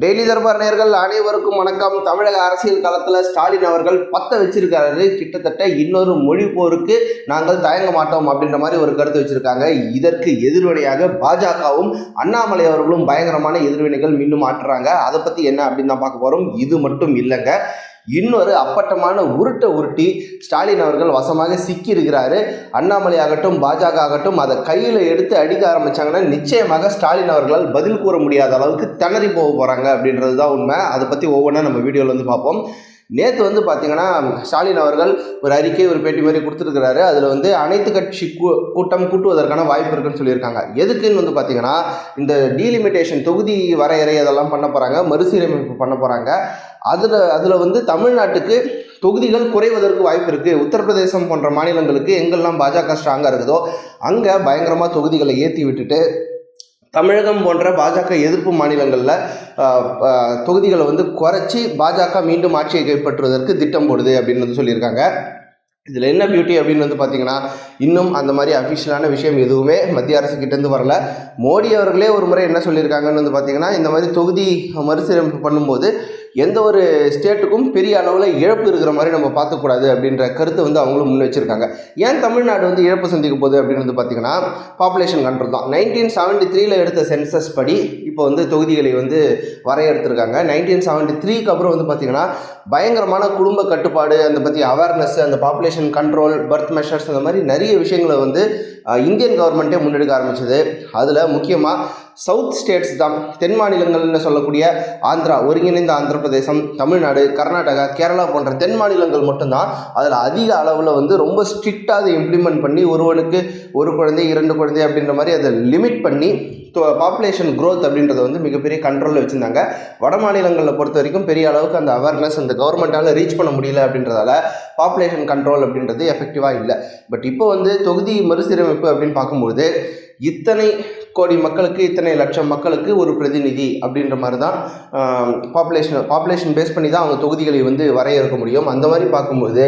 Daily Darbar நேர்கள் அனைவருக்கும் வணக்கம். தமிழக அரசியல் காலத்தில் ஸ்டாலின் அவர்கள் பத்த வச்சிருக்காரு. கிட்டத்தட்ட இன்னொரு மொழி போருக்கு நாங்கள் தயங்க மாட்டோம் அப்படின்ற மாதிரி ஒரு கருத்து வச்சிருக்காங்க. இதற்கு எதிர்வினையாக பாஜகவும் அண்ணாமலை அவர்களும் பயங்கரமான எதிர்வினைகள் மீண்டும் ஆற்றுறாங்க. அதை பற்றி என்ன அப்படின்னு தான் பார்க்க போகிறோம் இது மட்டும் இல்லைங்க. இன்னொரு அப்பட்டமான உருட்டை உருட்டி ஸ்டாலின் அவர்கள் வசமாக சிக்கி இருக்கிறாரு அண்ணாமலை ஆகட்டும் பாஜக ஆகட்டும் அதை கையில் எடுத்து அடிக்க ஆரம்பிச்சாங்கன்னா நிச்சயமாக ஸ்டாலின் அவர்களால் பதில் கூற முடியாத அளவுக்கு திணறி போக போகிறாங்க அப்படின்றது தான் உண்மை. அதை பற்றி ஒவ்வொன்றா நம்ம வீடியோவில் வந்து பார்ப்போம். நேற்று வந்து பார்த்தீங்கன்னா ஸ்டாலின் அவர்கள் ஒரு அறிக்கை ஒரு பேட்டி மாதிரி கொடுத்துருக்கிறாரு. அதில் வந்து அனைத்து கட்சி கூ- கூட்டம் கூட்டுவதற்கான வாய்ப்பு இருக்குன்னு சொல்லியிருக்காங்க. எதுக்குன்னு வந்து பார்த்தீங்கன்னா இந்த டீலிமிட்டேஷன் தொகுதி வரையறை அதெல்லாம் பண்ண போகிறாங்க மறுசீரமைப்பு பண்ண போகிறாங்க அதில் அதில் வந்து தமிழ்நாட்டுக்கு தொகுதிகள் குறைவதற்கு வாய்ப்பு இருக்குது உத்தரப்பிரதேசம் போன்ற மாநிலங்களுக்கு எங்கெல்லாம் பாஜக ஸ்ட்ராங்காக இருக்குதோ அங்கே பயங்கரமாக தொகுதிகளை ஏற்றி விட்டுட்டு தமிழகம் போன்ற பாஜக எதிர்ப்பு மாநிலங்களில் தொகுதிகளை வந்து குறைச்சி பாஜக மீண்டும் ஆட்சியை கைப்பற்றுவதற்கு திட்டம் போடுது அப்படின்னு வந்து சொல்லியிருக்காங்க. இதில் என்ன பியூட்டி அப்படின்னு வந்து பார்த்தீங்கன்னா இன்னும் அந்த மாதிரி அஃபிஷியலான விஷயம் எதுவுமே மத்திய அரசு கிட்டேருந்து வரல. மோடி அவர்களே ஒரு முறை என்ன சொல்லியிருக்காங்கன்னு வந்து பார்த்தீங்கன்னா இந்த மாதிரி தொகுதி மறுசீரமைப்பு பண்ணும்போது எந்த ஒரு ஸ்டேட்டுக்கும் பெரிய அளவில் இழப்பு இருக்கிற மாதிரி நம்ம பார்க்கக்கூடாது அப்படின்ற கருத்தை வந்து அவங்களும் முன் வச்சிருக்காங்க ஏன் தமிழ்நாடு வந்து இழப்பு சந்திக்க போகுது அப்படின்னு வந்து பார்த்தீங்கன்னா பாப்புலேஷன் கண்ட்ரோல் தான். நைன்டீன் செவன்ட்டி த்ரீல எடுத்த சென்சஸ் படி இப்போ வந்து தொகுதிகளை வந்து வரையறுத்துருக்காங்க. நைன்டீன் செவன்ட்டி த்ரீக்கு அப்புறம் வந்து பார்த்தீங்கன்னா பயங்கரமான குடும்ப கட்டுப்பாடு அந்த பற்றி அவேர்னஸ் அந்த பாப்புலேஷன் கண்ட்ரோல் பர்த் மெஷர்ஸ் அந்த மாதிரி நிறைய விஷயங்களை வந்து இந்தியன் கவர்மெண்ட்டே முன்னெடுக்க ஆரம்பிச்சது. அதில் முக்கியமாக சவுத் ஸ்டேட்ஸ் தான் தென் மாநிலங்கள்னு சொல்லக்கூடிய ஆந்திரா ஒருங்கிணைந்த ஆந்திர பிரதேசம் தமிழ்நாடு கர்நாடகா கேரளா போன்ற தென் மாநிலங்கள் மட்டும்தான் அதில் அதிக அளவில் வந்து ரொம்ப ஸ்ட்ரிக்டாக அதை இம்ப்ளிமெண்ட் பண்ணி ஒருவனுக்கு ஒரு குழந்தை இரண்டு குழந்தை அப்படின்ற மாதிரி அதை லிமிட் பண்ணி பாப்புலேஷன் க்ரோத் அப்படின்றத வந்து மிகப்பெரிய கண்ட்ரோலில் வச்சுருந்தாங்க. வட மாநிலங்களில் பொறுத்த வரைக்கும் பெரிய அளவுக்கு அந்த அவேர்னஸ் அந்த கவர்மெண்ட்டால் ரீச் பண்ண முடியல அப்படின்றதால பாப்புலேஷன் கண்ட்ரோல் அப்படின்றது எஃபெக்டிவாக இல்லை. பட் இப்போ வந்து தொகுதி மறுசீரமைப்பு அப்படின்னு பார்க்கும்போது இத்தனை கோடி மக்களுக்கு இத்தனை லட்சம் மக்களுக்கு ஒரு பிரதிநிதி அப்படின்ற மாதிரி தான் பாப்புலேஷன் பாப்புலேஷன் பேஸ் பண்ணி தான் அவங்க தொகுதிகளை வந்து வரையறுக்க முடியும். அந்த மாதிரி பார்க்கும்போது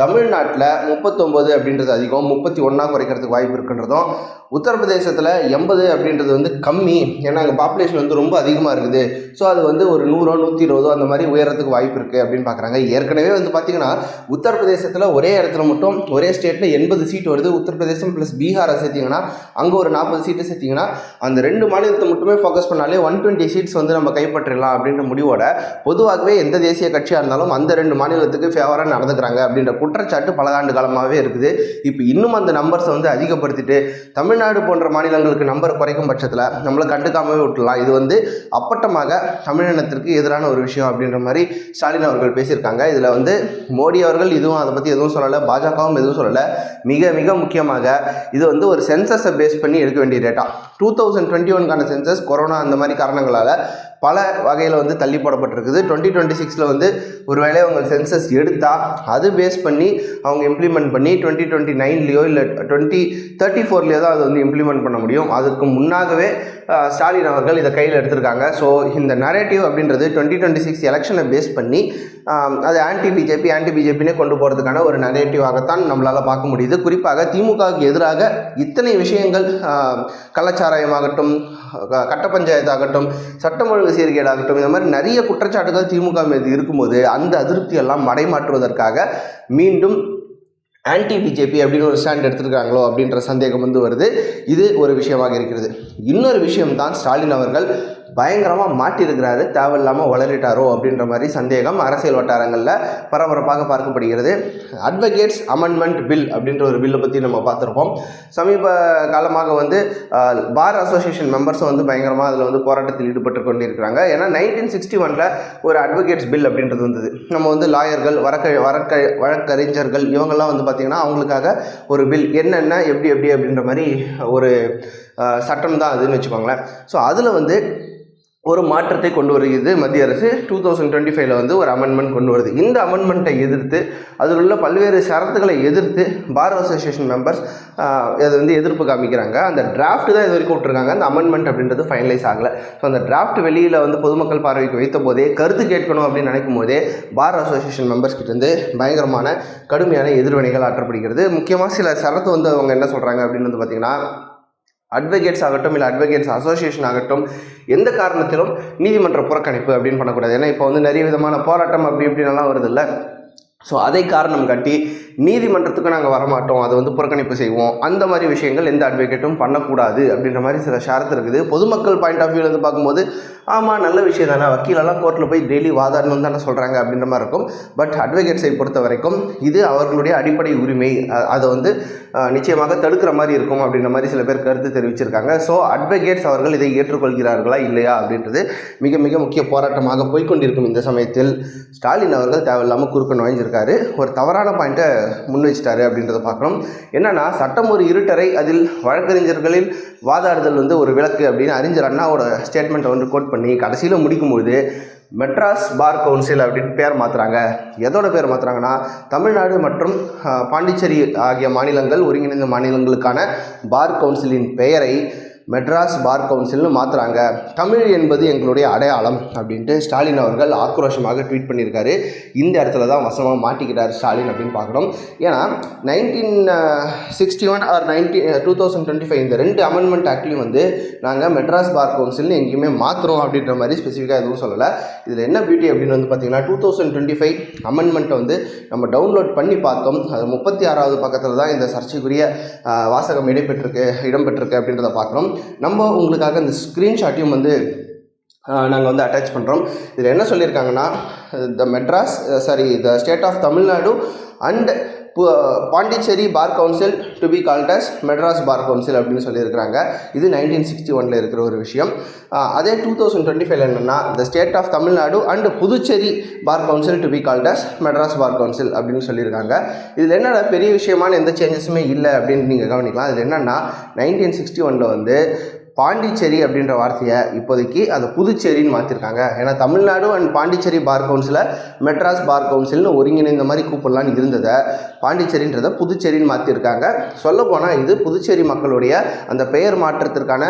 தமிழ்நாட்டில் முப்பத்தொம்போது அப்படின்றது அதிகம் முப்பத்தி ஒன்றா குறைக்கிறதுக்கு வாய்ப்பு இருக்குன்றதும் உத்தரப்பிரதேசத்தில் எண்பது அப்படின்றது வந்து கம்மி. ஏன்னா அங்கே பாப்புலேஷன் வந்து ரொம்ப அதிகமாக இருக்குது. ஸோ அது வந்து ஒரு நூறோ நூற்றி இருபதோ அந்த மாதிரி உயரத்துக்கு வாய்ப்பு இருக்குது அப்படின்னு பார்க்குறாங்க. ஏற்கனவே வந்து பார்த்திங்கன்னா உத்தரப்பிரதேசத்தில் ஒரே இடத்துல மட்டும் ஒரே ஸ்டேட்டில் எண்பது சீட் வருது. உத்தரப்பிரதேசம் ப்ளஸ் பீகாரை சேர்த்திங்கன்னா அங்கே ஒரு நாற்பது சீட்டு சேர்த்திங்கன்னா அந்த ரெண்டு மாநிலத்தை மட்டுமே ஃபோக்கஸ் பண்ணாலே ஒன் டுவெண்ட்டி சீட்ஸ் வந்து நம்ம கைப்பற்றிடலாம் அப்படின்ற முடிவோட பொதுவாகவே எந்த தேசிய கட்சியாக இருந்தாலும் அந்த ரெண்டு மாநிலத்துக்கு ஃபேவராக நடந்துக்கிறாங்க அப்படின்ற குற்றச்சாட்டு பல ஆண்டு காலமாகவே இருக்குது. இப்போ இன்னும் அந்த நம்பர்ஸை வந்து அதிகப்படுத்திட்டு தமிழ்நாடு போன்ற மாநிலங்களுக்கு நம்பர் குறைக்கும் பட்சத்தில் நம்மளை கண்டுக்காமவே விட்டுலாம் இது வந்து அப்பட்டமாக தமிழினத்திற்கு எதிரான ஒரு விஷயம் அப்படின்ற மாதிரி ஸ்டாலின் அவர்கள் பேசியிருக்காங்க. இதில் வந்து மோடி அவர்கள் இதுவும் அதை பற்றி எதுவும் சொல்லலை பாஜகவும் எதுவும் சொல்லலை. மிக மிக முக்கியமாக இது வந்து ஒரு சென்சஸை பேஸ் பண்ணி எடுக்க வேண்டிய டேட்டா டூ தௌசண்ட் டுவெண்ட்டி ஒன்கான சென்சஸ் கொரோனா அந்த மாதிரி காரணங்களால் பல வகையில் வந்து தள்ளி போடப்பட்டிருக்குது. டுவெண்ட்டி டுவெண்ட்டி சிக்ஸில் வந்து ஒருவேளை அவங்க சென்சஸ் எடுத்தால் அது பேஸ் பண்ணி அவங்க இம்ப்ளிமெண்ட் பண்ணி டுவெண்ட்டி டுவெண்ட்டி நைன்லேயோ இல்லை டுவெண்ட்டி தேர்ட்டி ஃபோர்லேயோ தான் அதை வந்து இம்ப்ளிமெண்ட் பண்ண முடியும். அதுக்கு முன்னாகவே ஸ்டாலின் அவர்கள் இதை கையில் எடுத்திருக்காங்க. ஸோ இந்த நரேட்டிவ் அப்படின்றது டுவெண்ட்டி டுவெண்ட்டி சிக்ஸ் எலெக்ஷனை பேஸ் பண்ணி அது ஆன்டி பிஜேபி ஆன்டி பிஜேபினே கொண்டு போகிறதுக்கான ஒரு நரேட்டிவாகத்தான் நம்மளால் பார்க்க முடியுது. குறிப்பாக திமுகவுக்கு எதிராக இத்தனை விஷயங்கள் கள்ளச்சாராயமாகட்டும் கட்ட பஞ்சாயத்தாகட்டும் சட்டம் ஒழுங்கு சீர்கேடாகட்டும் இந்த மாதிரி நிறைய குற்றச்சாட்டுகள் திமுக மீது இருக்கும்போது அந்த அதிருப்தி எல்லாம் மடைமாற்றுவதற்காக மீண்டும் ஆன்டி பிஜேபி அப்படின்னு ஒரு ஸ்டாண்ட் எடுத்திருக்காங்களோ அப்படின்ற சந்தேகம் வந்து வருது. இது ஒரு விஷயமாக இருக்கிறது. இன்னொரு விஷயம் தான் ஸ்டாலின் அவர்கள் பயங்கரமாக மாட்டியிருக்கிறாரு. தேவையில்லாமல் வளரிட்டாரோ அப்படின்ற மாதிரி சந்தேகம் அரசியல் வட்டாரங்களில் பரபரப்பாக பார்க்கப்படுகிறது. அட்வொகேட்ஸ் அமெண்ட்மெண்ட் பில் அப்படின்ற ஒரு பில்லை பற்றி நம்ம பார்த்துருப்போம். சமீப காலமாக வந்து பார் அசோசியேஷன் மெம்பர்ஸும் வந்து பயங்கரமாக அதில் வந்து போராட்டத்தில் ஈடுபட்டு கொண்டிருக்கிறாங்க. ஏன்னா நைன்டீன் சிக்ஸ்டி ஒனில் ஒரு அட்வொகேட்ஸ் பில் அப்படின்றது வந்தது. நம்ம வந்து லாயர்கள் வழக்க வழக்க வழக்கறிஞர்கள் இவங்கெல்லாம் வந்து பார்த்திங்கன்னா அவங்களுக்காக ஒரு பில் என்னென்ன எப்படி எப்படி அப்படின்ற மாதிரி ஒரு சட்டம் தான் அதுன்னு வச்சுக்கோங்களேன். ஸோ அதில் வந்து ஒரு மாற்றத்தை கொண்டு வருகிறது. மத்திய அரசு டூ தௌசண்ட் டுவெண்ட்டி ஃபைவ்ல வந்து ஒரு அமெண்ட்மெண்ட் கொண்டு வருது. இந்த அமெண்ட்மெண்ட்டை எதிர்த்து அதில் உள்ள பல்வேறு சரத்துகளை எதிர்த்து பார் அசோசியேஷன் மெம்பர்ஸ் அதை வந்து எதிர்ப்பு காமிக்கிறாங்க. அந்த டிராஃப்ட் தான் இது வரைக்கும் விட்டுருக்காங்க. அந்த அமெண்ட்மெண்ட் அப்படின்றது ஃபைனலைஸ் ஆகலை. ஸோ அந்த டிராஃப்ட் வெளியில் வந்து பொதுமக்கள் பார்வைக்கு வைத்த போதே கருத்து கேட்கணும் அப்படின்னு நினைக்கும் போதே பார் அசோசியேஷன் மெம்பர்ஸ் கிட்டேருந்து பயங்கரமான கடுமையான எதிர்வினைகள் ஆற்றப்படுகிறது. முக்கியமாக சில சரத்து வந்து அவங்க என்ன சொல்கிறாங்க அப்படின்னு வந்து பார்த்திங்கன்னா அட்வொகேட்ஸ் ஆகட்டும் இல்லை அட்வொகேட்ஸ் அசோசியேஷன் ஆகட்டும் எந்த காரணத்திலும் நீதிமன்ற புறக்கணிப்பு அப்படின்னு பண்ணக்கூடாது. ஏன்னா இப்போ வந்து நிறைய விதமான போராட்டம் அப்படி இப்படின்லாம் வருது இல்லை. ஸோ அதை காரணம் காட்டி நீதிமன்றத்துக்கு நாங்கள் வரமாட்டோம். அதை வந்து புறக்கணிப்பு செய்வோம். அந்த மாதிரி விஷயங்கள் எந்த அட்வொகேட்டும் பண்ணக்கூடாது அப்படின்ற மாதிரி சில ஷரத்து இருக்குது. பொதுமக்கள் பாயிண்ட் ஆஃப் வியூலேருந்து பார்க்கும்போது ஆமாம் நல்ல விஷயம் தானே. வக்கீலெல்லாம் கோர்ட்டில் போய் டெய்லி வாதாடணும் தானே சொல்கிறாங்க அப்படின்ற மாதிரி இருக்கும். பட் அட்வொகேட்ஸை பொறுத்த வரைக்கும் இது அவர்களுடைய அடிப்படை உரிமை. அதை வந்து நிச்சயமாக தடுக்கிற மாதிரி இருக்கும் அப்படின்ற மாதிரி சில பேர் கருத்து தெரிவிச்சிருக்காங்க. ஸோ அட்வொகேட்ஸ் அவர்கள் இதை ஏற்றுக்கொள்கிறார்களா இல்லையா அப்படின்றது மிக மிக முக்கிய போராட்டமாக போய்க்கொண்டிருக்கும் இந்த சமயத்தில் ஸ்டாலின் அவர்கள் தேவையில்லாமல் குறுக்க நுழைஞ்சிருக்காரு ஒரு தவறான பாயிண்ட்டை முன் வச்சிட்டாரு அப்படின்றத பார்க்குறோம் என்னென்னா சட்டம் ஒரு இருட்டரை அதில் வழக்கறிஞர்களில் வாதாடுதல் வந்து ஒரு விளக்கு அப்படின்னு அறிஞர் அண்ணாவோட ஸ்டேட்மெண்ட்டை வந்து கோட் பண்ணி கடைசியில் முடிக்கும்போது மெட்ராஸ் பார் கவுன்சில் அப்படின்னு பேர் மாற்றுறாங்க எதோட பேர் மாற்றுறாங்கன்னா தமிழ்நாடு மற்றும் பாண்டிச்சேரி ஆகிய மாநிலங்கள் ஒருங்கிணைந்த மாநிலங்களுக்கான பார் கவுன்சிலின் பெயரை மெட்ராஸ் பார் கவுன்சில்னு மாற்றுறாங்க தமிழ் என்பது எங்களுடைய அடையாளம் அப்படின்ட்டு ஸ்டாலின் அவர்கள் ஆக்ரோஷமாக ட்வீட் பண்ணியிருக்காரு. இந்த இடத்துல தான் வசமாக மாட்டிக்கிட்டார் ஸ்டாலின் அப்படின்னு பார்க்குறோம். ஏன்னா nineteen sixty one or nineteen two thousand twenty five இந்த ரெண்டு அமெண்ட்மெண்ட் ஆக்ட்லையும் வந்து நாங்கள் மெட்ராஸ் பார் கவுன்சில்னு எங்கேயுமே மாற்றுறோம் அப்படின்ற மாதிரி ஸ்பெசிஃபிக்காக எதுவும் சொல்லலை. இதில் என்ன பியூட்டி அப்படின்னு வந்து பார்த்தீங்கன்னா டூ தௌசண்ட் டுவெண்ட்டி ஃபைவ் அமெண்ட்மெண்ட்டை வந்து நம்ம டவுன்லோட் பண்ணி பார்த்தோம். அது முப்பத்தி ஆறாவது பக்கத்தில் தான் இந்த சர்ச்சைக்குரிய வாசகம் இடம்பெற்றிருக்கு இடம்பெற்றிருக்கு அப்படின்றத பார்க்குறோம். நம்ம உங்களுக்காக இந்த ஸ்க்ரீன்ஷாட்டையும் வந்து நாங்கள் வந்து அட்டாச் பண்ணுறோம் இதில் என்ன சொல்லியிருக்காங்கன்னா the Madras sorry the state of Tamil Nadu and Pondicherry bar council to be called as Madras bar council அப்படின்னு சொல்லியிருக்கிறாங்க. இது நைன்டீன் சிக்ஸ்டி ஒனில் இருக்கிற ஒரு விஷயம். அதே டூ தௌசண்ட் டுவெண்ட்டி ஃபைவ்ல என்னென்னா the state of Tamil Nadu and Puducherry bar council to be called as Madras bar council அப்படின்னு சொல்லியிருக்காங்க. இதில் என்னென்ன பெரிய விஷயமான எந்த சேஞ்சஸுமே இல்லை அப்படின்னு நீங்கள் கவனிக்கலாம். இதில் என்னென்னா நைன்டீன் சிக்ஸ்டி ஒனில் வந்து பாண்டிச்சேரி அப்படின்ற வார்த்தையை இப்போதைக்கு அதை புதுச்சேரின்னு மாற்றிருக்காங்க ஏன்னா தமிழ்நாடு அண்ட் பாண்டிச்சேரி பார் கவுன்சிலை மெட்ராஸ் பார் கவுன்சில்னு ஒருங்கிணைந்த மாதிரி கூப்பிடலான்னு இருந்ததை பாண்டிச்சேரின்றதை புதுச்சேரின்னு மாற்றிருக்காங்க சொல்லப்போனால் இது புதுச்சேரி மக்களுடைய அந்த பெயர் மாற்றத்திற்கான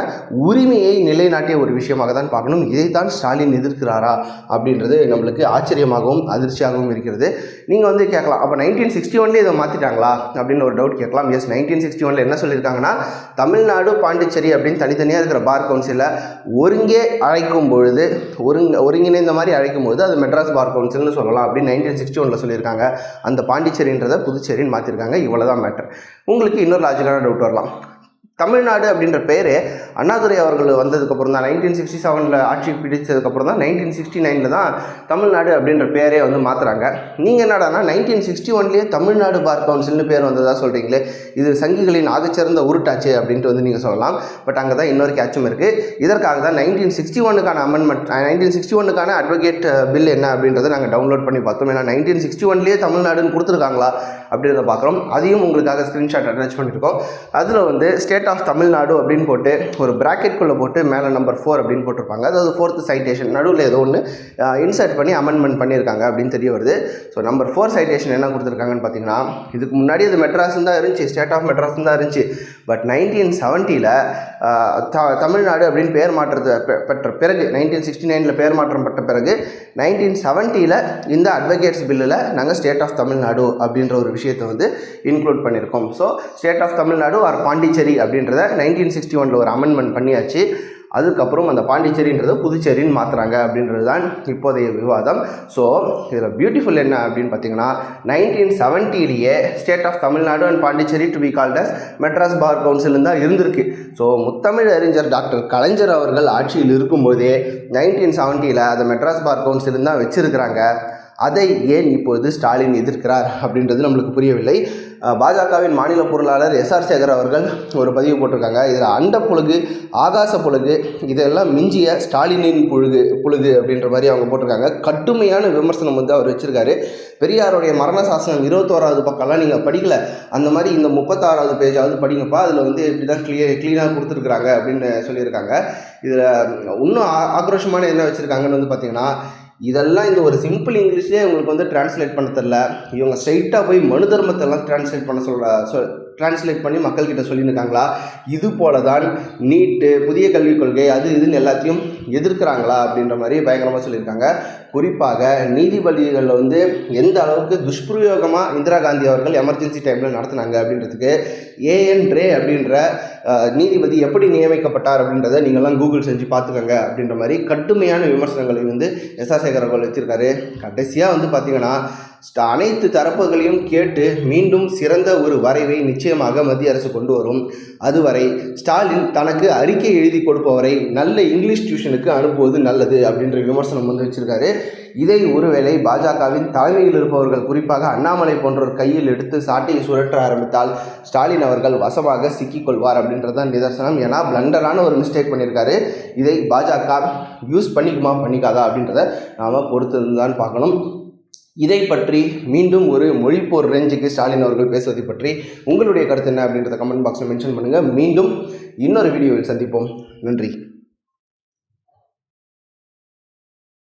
உரிமையை நிலைநாட்டிய ஒரு விஷயமாக தான் பார்க்கணும். இதைத்தான் ஸ்டாலின் எதிர்க்கிறாரா அப்படின்றது நம்மளுக்கு ஆச்சரியமாகவும் அதிர்ச்சியாகவும் இருக்கிறது. நீங்கள் வந்து கேட்கலாம் அப்போ நைன்டீன் சிக்ஸ்டி ஒன்லேயே இதை மாற்றிட்டாங்களா அப்படின்னு ஒரு டவுட் கேட்கலாம். எஸ் நைன்டீன் சிக்ஸ்டி ஒனில் என்ன சொல்லியிருக்காங்கன்னா தமிழ்நாடு பாண்டிச்சேரி அப்படின்னு தனித்தனியாக இருக்கிற பார் கவுன்சிலை ஒருங்கே அழைக்கும் பொழுது ஒருங்க ஒருங்கிணைந்த மாதிரி அழைக்கும் பொழுது அது மெட்ராஸ் பார் கவுன்சில்னு சொல்லலாம் அப்படின்னு நைன்டீன் சிக்ஸ்டி ஒனில் சொல்லியிருக்காங்க. அந்த பாண்டிச்சேரின்றதை புதுச்சேரின்னு மாற்றிருக்காங்க இவ்வளோ தான் மேட்டர் உங்களுக்கு இன்னொரு லாஜிக்கான டவுட் வரலாம். தமிழ்நாடு அப்படின்ற பேர் அண்ணாதுரை அவர்கள் வந்ததுக்கப்புறம் தான் நைன்டீன் சிக்ஸ்டி செவனில் ஆட்சி பிடிச்சதுக்கப்புறம் தான் நைன்டீன் சிக்ஸ்டி நைனில் தான் தமிழ்நாடு அப்படின்ற பேரே வந்து மாற்றுறாங்க நீங்கள் என்னடானா நைன்டீன் சிக்ஸ்டி ஒன்லேயே தமிழ்நாடு பார் கவுன்சில்னு பேர் வந்ததாக சொல்கிறீங்களே இது சங்கிகளின் ஆகச்சிறந்த உருட்டாச்சு அப்படின்ட்டு வந்து நீங்கள் சொல்லலாம். பட் அங்கே தான் இன்னொரு கேட்சும் இருக்குது இதற்காக தான் நைன்டீன் சிக்ஸ்டி ஒனுக்கான அமெண்ட்மெண்ட் நைன்டீன் சிக்ஸ்டி ஒனுக்கான அட்வொகேட் பில் என்ன அப்படின்றத நாங்கள் டவுன்லோட் பண்ணி பார்த்தோம். ஏன்னா நைன்டீன் சிக்ஸ்டி ஒன்லேயே தமிழ்நாடுன்னு கொடுத்துருக்காங்களா அப்படின்றத பார்க்குறோம். அதையும் உங்களுக்காக ஸ்க்ரீன்ஷாட் அட்டாச் பண்ணியிருக்கோம். அதில் வந்து ஸ்டேட் ஸ்டேட் ஆஃப் தமிழ்நாடு அப்படின்னு போட்டு ஒரு ப்ராக்கெட்குள்ளே போட்டு மேலே நம்பர் ஃபோர் அப்படின்னு போட்டிருப்பாங்க. அதாவது ஃபோர்த்து சைட்டேஷன் நடுவில் ஏதோ ஒன்று இன்சர்ட் பண்ணி அமெண்ட்மெண்ட் பண்ணியிருக்காங்க அப்படின்னு தெரிய வருது. ஸோ நம்பர் ஃபோர் சைட்டேஷன் என்ன கொடுத்துருக்காங்கன்னு பார்த்தீங்கன்னா இதுக்கு முன்னாடி அது மெட்ராஸ் தான் இருந்துச்சு ஸ்டேட் ஆஃப் மெட்ராஸ் தான் இருந்துச்சு. பட் நைன்டீன் செவன்ட்டியில் த தமிழ்நாடு அப்படின்னு பேர் மாற்றத்தை பெ- பெற்ற பிறகு நைன்டீன் சிக்ஸ்டி நைனில் பேர் மாற்றம் பட்ட பிறகு நைன்டீன் செவன்ட்டியில் இந்த அட்வொகேட்ஸ் பில்லில் நாங்கள் ஸ்டேட் ஆஃப் தமிழ்நாடு அப்படின்ற ஒரு விஷயத்தை வந்து இன்க்ளூட் பண்ணியிருக்கோம். So state of Tamil Nadu or Pondicherry அப்படின்னு அப்படின்றத நைன்டீன் சிக்ஸ்டி ஒனில் ஒரு அமெண்ட்மெண்ட் பண்ணியாச்சு. அதுக்கப்புறம் அந்த பாண்டிச்சேரின்றதை புதுச்சேரின்னு மாற்றுறாங்க அப்படின்றது தான் இப்போதைய விவாதம். ஸோ இதில் பியூட்டிஃபுல் என்ன அப்படின்னு பார்த்தீங்கன்னா nineteen செவன்ட்டிலேயே state of Tamil Nadu and Pondicherry to be called as Madras bar council தான் இருந்திருக்கு. ஸோ முத்தமிழ் அறிஞர் டாக்டர் கலைஞர் அவர்கள் ஆட்சியில் இருக்கும்போதே நைன்டீன் செவன்ட்டியில் அதை மெட்ராஸ் பார் கவுன்சில் தான் வச்சுருக்கிறாங்க. அதை ஏன் இப்போது ஸ்டாலின் எதிர்க்கிறார் அப்படின்றது நம்மளுக்கு புரியவில்லை. பாஜகவின் மாநில பொருளாளர் எஸ்ஆர் சேகர் அவர்கள் ஒரு பதிவு போட்டிருக்காங்க. இதில் அண்ட புழுகு ஆகாச புழுகு இதெல்லாம் மிஞ்சிய ஸ்டாலினின் புழுகு புழுகு அப்படின்ற மாதிரி அவங்க போட்டிருக்காங்க. கடுமையான விமர்சனம் வந்து அவர் வச்சிருக்காரு. பெரியாருடைய மரண சாசனம் இருபத்தோராவது பக்கம்லாம் நீங்கள் படிக்கல. அந்த மாதிரி இந்த முப்பத்தாறாவது பேஜாவது படிங்கப்பா. அதில் வந்து இப்படி தான் கிளியர் க்ளீனாக கொடுத்துருக்குறாங்க அப்படின்னு சொல்லியிருக்காங்க. இதில் இன்னும் ஆ- ஆக்ரோஷமான என்ன வச்சுருக்காங்கன்னு வந்து பார்த்தீங்கன்னா இதெல்லாம் இந்த ஒரு சிம்பிள் இங்கிலீஷ்லேயே உங்களுக்கு வந்து டிரான்ஸ்லேட் பண்ண தெரில இவங்க ஸ்ட்ரைட்டாக போய் மனு தர்மத்தெல்லாம் டிரான்ஸ்லேட் பண்ண சொல்ல சொல் டிரான்ஸ்லேட் பண்ணி மக்கள்கிட்ட சொல்லியிருக்காங்களா இது போல தான் நீட்டு புதிய கல்விக் கொள்கை அது இதுன்னு எல்லாத்தையும் எதிர்க்கிறாங்களா அப்படின்ற மாதிரி பயங்கரமாக சொல்லியிருக்காங்க. குறிப்பாக நீதிபதிகளில் வந்து எந்த அளவுக்கு துஷ்பிரயோகமாக இந்திரா காந்தி அவர்கள் எமர்ஜென்சி டைமில் நடத்தினாங்க அப்படின்றதுக்கு ஏஎன் ரே அப்படின்ற நீதிபதி எப்படி நியமிக்கப்பட்டார் அப்படின்றத நீங்கள்லாம் கூகுள் செஞ்சு பார்த்துக்கோங்க அப்படின்ற மாதிரி கடுமையான விமர்சனங்களை வந்து எஸ் ஆர் சேகர் அவர்கள் வச்சுருக்காரு. கடைசியாக வந்து பார்த்தீங்கன்னா அனைத்து தரப்புகளையும் கேட்டு மீண்டும் சிறந்த ஒரு வரைவை நிச்சயமாக மத்திய அரசு கொண்டு வரும். அதுவரை ஸ்டாலின் தனக்கு அறிக்கை எழுதி கொடுப்பவரை நல்ல இங்கிலீஷ் டியூஷனுக்கு அனுப்புவது நல்லது அப்படின்ற விமர்சனம் வந்து வச்சிருக்காரு. இதை ஒருவேளை பாஜகவின் தலைமையில் இருப்பவர்கள் குறிப்பாக அண்ணாமலை போன்றோர் கையில் எடுத்து சாட்டையை சுழற்ற ஆரம்பித்தால் ஸ்டாலின் அவர்கள் வசமாக சிக்கிக்கொள்வார் அப்படின்றது தான் நிதர்சனம். ஏன்னா பிளண்டரான ஒரு மிஸ்டேக் பண்ணியிருக்காரு. இதை பாஜக யூஸ் பண்ணிக்குமா பண்ணிக்காதா அப்படின்றத நாம் பொறுத்து தான் பார்க்கணும். இதை பற்றி மீண்டும் ஒரு மொழிப்போர் ரேஞ்சுக்கு ஸ்டாலின் அவர்கள் பேசுவதை பற்றி உங்களுடைய கருத்து என்ன அப்படின்றத கமெண்ட் பாக்ஸில் மென்ஷன் பண்ணுங்கள் மீண்டும் இன்னொரு வீடியோவில் சந்திப்போம். நன்றி.